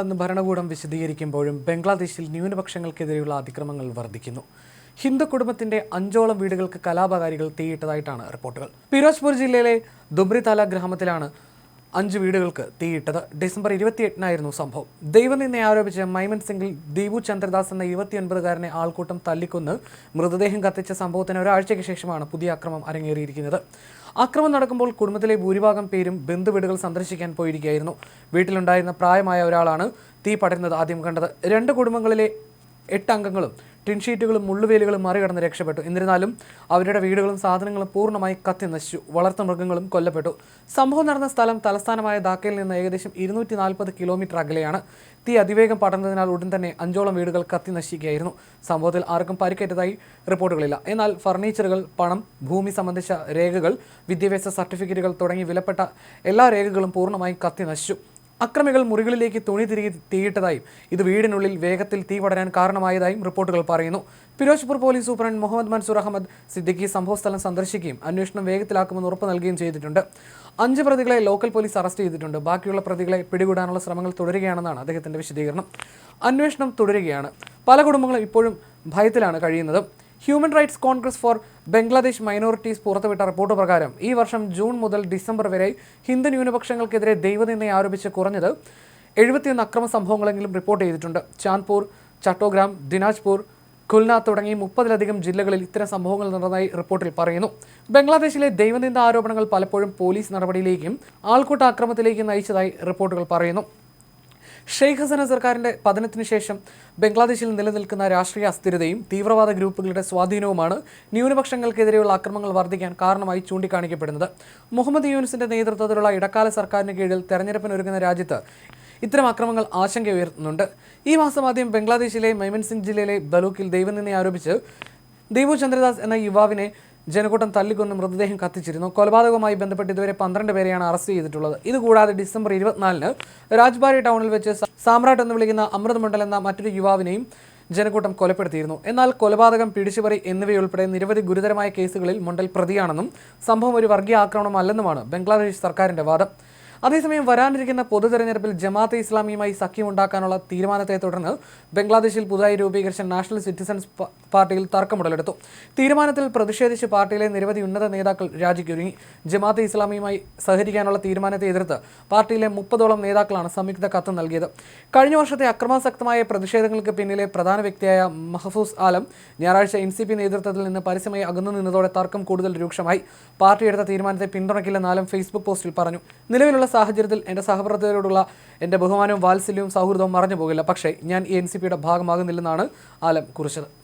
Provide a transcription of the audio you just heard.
എന്ന് ഭരണകൂടം വിശദീകരിക്കുമ്പോഴും ബംഗ്ലാദേശിൽ ന്യൂനപക്ഷങ്ങൾക്കെതിരെയുള്ള അതിക്രമങ്ങൾ വർദ്ധിക്കുന്നു. ഹിന്ദു കുടുംബത്തിന്റെ അഞ്ചോളം വീടുകൾക്ക് കലാപകാരികൾ തീയിട്ടതായിട്ടാണ് റിപ്പോർട്ടുകൾ. പിരോസ്പൂർ ജില്ലയിലെ ദുബ്രിതാല ഗ്രാമത്തിലാണ് അഞ്ച് വീടുകൾക്ക് തീയിട്ടത്. ഡിസംബർ ഇരുപത്തിയെട്ടിനായിരുന്നു സംഭവം. ദൈവനിന്നെ ആരോപിച്ച് മൈമൻ സിംഗിൽ ദീപു ചന്ദ്രദാസ് എന്ന ഇരുപത്തിയൊൻപതുകാരനെ ആൾക്കൂട്ടം തല്ലിക്കൊന്ന് മൃതദേഹം കത്തിച്ച സംഭവത്തിന് ഒരാഴ്ചയ്ക്ക് ശേഷമാണ് പുതിയ അക്രമം അരങ്ങേറിയിരിക്കുന്നത്. അക്രമം നടക്കുമ്പോൾ കുടുംബത്തിലെ ഭൂരിഭാഗം പേരും ബന്ധുവീടുകൾ സന്ദർശിക്കാൻ പോയിരിക്കുകയായിരുന്നു. വീട്ടിലുണ്ടായിരുന്ന പ്രായമായ ഒരാളാണ് തീ പടരുന്നത് ആദ്യം കണ്ടത്. രണ്ട് കുടുംബങ്ങളിലെ എട്ട് അംഗങ്ങളും ടിൻഷീറ്റുകളും മുള്ളുവേലുകളും മറികടന്ന് രക്ഷപ്പെട്ടു. എന്നിരുന്നാലും അവരുടെ വീടുകളും സാധനങ്ങളും പൂർണമായി കത്തി നശിച്ചു. വളർത്തു മൃഗങ്ങളും കൊല്ലപ്പെട്ടു. സംഭവം നടന്ന സ്ഥലം തലസ്ഥാനമായ ധാക്കയിൽ നിന്ന് ഏകദേശം ഇരുന്നൂറ്റി നാൽപ്പത് കിലോമീറ്റർ അകലെയാണ്. തീ അതിവേഗം പടർന്നതിനാൽ ഉടൻ തന്നെ അഞ്ചോളം വീടുകൾ കത്തി നശിക്കുകയായിരുന്നു. സംഭവത്തിൽ ആർക്കും പരിക്കേറ്റതായി റിപ്പോർട്ടുകളില്ല. എന്നാൽ ഫർണിച്ചറുകൾ പണം ഭൂമി സംബന്ധിച്ച രേഖകൾ വിദ്യാഭ്യാസ സർട്ടിഫിക്കറ്റുകൾ തുടങ്ങി വിലപ്പെട്ട എല്ലാ രേഖകളും പൂർണമായും കത്തി നശിച്ചു. അക്രമികൾ മുറികളിലേക്ക് തുണി തിരികെ തീയിട്ടതായും ഇത് വീടിനുള്ളിൽ വേഗത്തിൽ തീ പടരാൻ കാരണമായതായും റിപ്പോർട്ടുകൾ പറയുന്നു. ഫിരോസ്പൂർ പോലീസ് സൂപ്രണ്ട് മുഹമ്മദ് മൻസൂർ അഹമ്മദ് സിദ്ദിഖി സംഭവസ്ഥലം സന്ദർശിക്കുകയും അന്വേഷണം വേഗത്തിലാക്കുമെന്ന് ഉറപ്പ് നൽകുകയും ചെയ്തിട്ടുണ്ട്. അഞ്ച് പ്രതികളെ ലോക്കൽ പോലീസ് അറസ്റ്റ് ചെയ്തിട്ടുണ്ട്. ബാക്കിയുള്ള പ്രതികളെ പിടികൂടാനുള്ള ശ്രമങ്ങൾ തുടരുകയാണെന്നാണ് അദ്ദേഹത്തിന്റെ വിശദീകരണം. അന്വേഷണം തുടരുകയാണ്. പല കുടുംബങ്ങളും ഇപ്പോഴും ഭയത്തിലാണ് കഴിയുന്നത്. Human Rights Congress for Bangladesh Minorities പുറത്തുവിട്ട റിപ്പോർട്ട് പ്രകാരം ഈ വർഷം ജൂൺ മുതൽ ഡിസംബർ വരെ ഹിന്ദു ന്യൂനപക്ഷങ്ങൾക്കെതിരെ ദൈവനിന്ദയെ ആരോപിച്ച് കുറഞ്ഞത് എഴുപത്തിയൊന്ന് അക്രമ സംഭവങ്ങളെങ്കിലും റിപ്പോർട്ട് ചെയ്തിട്ടുണ്ട്. ചാന്ദ്പൂർ ചട്ടോഗ്രാം ദിനാജ്പൂർ ഖുൽന തുടങ്ങി മുപ്പതിലധികം ജില്ലകളിൽ ഇത്തരം സംഭവങ്ങൾ നടന്നതായി റിപ്പോർട്ടിൽ പറയുന്നു. ബംഗ്ലാദേശിലെ ദൈവനിന്ദ ആരോപണങ്ങൾ പലപ്പോഴും പോലീസ് നടപടിയിലേക്കും ആൾക്കൂട്ട അക്രമത്തിലേക്കും നയിച്ചതായി റിപ്പോർട്ടുകൾ പറയുന്നു. ഷെയ്ഖ് ഹസന സർക്കാരിന്റെ പതനത്തിന് ശേഷം ബംഗ്ലാദേശിൽ നിലനിൽക്കുന്ന രാഷ്ട്രീയ അസ്ഥിരതയും തീവ്രവാദ ഗ്രൂപ്പുകളുടെ സ്വാധീനവുമാണ് ന്യൂനപക്ഷങ്ങൾക്കെതിരെയുള്ള ആക്രമണങ്ങൾ വർദ്ധിക്കാൻ കാരണമായി ചൂണ്ടിക്കാണിക്കപ്പെടുന്നത്. മുഹമ്മദ് യൂനിസിന്റെ നേതൃത്വത്തിലുള്ള ഇടക്കാല സർക്കാരിന് കീഴിൽ തെരഞ്ഞെടുപ്പിനൊരുങ്ങുന്ന രാജ്യത്ത് ഇത്തരം അക്രമങ്ങൾ ആശങ്ക ഉയർത്തുന്നുണ്ട്. ഈ മാസം ആദ്യം ബംഗ്ലാദേശിലെ മൈമൻസിംഗ് ജില്ലയിലെ ബലൂക്കിൽ ദൈവനിന്നെ ആരോപിച്ച് ദീപു ചന്ദ്രദാസ് എന്ന യുവാവിനെ ജനക്കൂട്ടം തല്ലിക്കൊന്ന് മൃതദേഹം കത്തിച്ചിരുന്നു. കൊലപാതകവുമായി ബന്ധപ്പെട്ട് ഇതുവരെ പന്ത്രണ്ട് പേരെയാണ് അറസ്റ്റ് ചെയ്തിട്ടുള്ളത്. ഇതുകൂടാതെ ഡിസംബർ ഇരുപത്തിനാലിന് രാജ്ബാരി ടൗണിൽ വെച്ച് സാമ്രാട്ട് എന്ന് വിളിക്കുന്ന അമൃത് മണ്ഡൽ എന്ന മറ്റൊരു യുവാവിനെയും ജനക്കൂട്ടം കൊലപ്പെടുത്തിയിരുന്നു. എന്നാൽ കൊലപാതകം പിടിച്ചുപറി എന്നിവയുൾപ്പെടെ നിരവധി ഗുരുതരമായ കേസുകളിൽ മണ്ഡൽ പ്രതിയാണെന്നും സംഭവം ഒരു വർഗീയ ആക്രമണമല്ലെന്നുമാണ് ബംഗ്ലാദേശ് സർക്കാരിന്റെ വാദം. അതേസമയം വരാനിരിക്കുന്ന പൊതു തെരഞ്ഞെടുപ്പിൽ ജമാഅത്തെ ഇസ്ലാമിയുമായി സഖ്യമുണ്ടാക്കാനുള്ള തീരുമാനത്തെ തുടർന്ന് ബംഗ്ലാദേശിൽ പുതുതായി രൂപീകരിച്ച നാഷണൽ സിറ്റിസൺസ് പാർട്ടിയിൽ തർക്കമുടലെടുത്തു. തീരുമാനത്തിൽ പ്രതിഷേധിച്ച് പാർട്ടിയിലെ നിരവധി ഉന്നത നേതാക്കൾ രാജിക്കൊരുങ്ങി. ജമാഅത്തെ ഇസ്ലാമിയുമായി സഹകരിക്കാനുള്ള തീരുമാനത്തെ എതിർത്ത് പാർട്ടിയിലെ മുപ്പതോളം നേതാക്കളാണ് സംയുക്ത കത്ത് നൽകിയത്. കഴിഞ്ഞ വർഷത്തെ അക്രമാസക്തമായ പ്രതിഷേധങ്ങൾക്ക് പിന്നിലെ പ്രധാന വ്യക്തിയായ മഹഫൂസ് ആലം ഞായറാഴ്ച എൻ സി പി നേതൃത്വത്തിൽ നിന്ന് പരസ്യമായി അകന്നു നിന്നതോടെ തർക്കം കൂടുതൽ രൂക്ഷമായി. പാർട്ടി എടുത്ത തീരുമാനത്തെ പിന്തുണയ്ക്കില്ലെന്നാലും ഫേസ്ബുക്ക് പോസ്റ്റിൽ പറഞ്ഞു. നിലവിലുള്ള സാഹചര്യത്തിൽ എന്റെ സഹപ്രവർത്തകരോടുള്ള എന്റെ ബഹുമാനവും വാത്സല്യവും സൗഹൃദവും മറഞ്ഞു പോകില്ല പക്ഷേ ഞാൻ ഈ എൻ സി പിയുടെ ഭാഗമാകുന്നില്ലെന്നാണ് ആലം കുറിച്ചത്.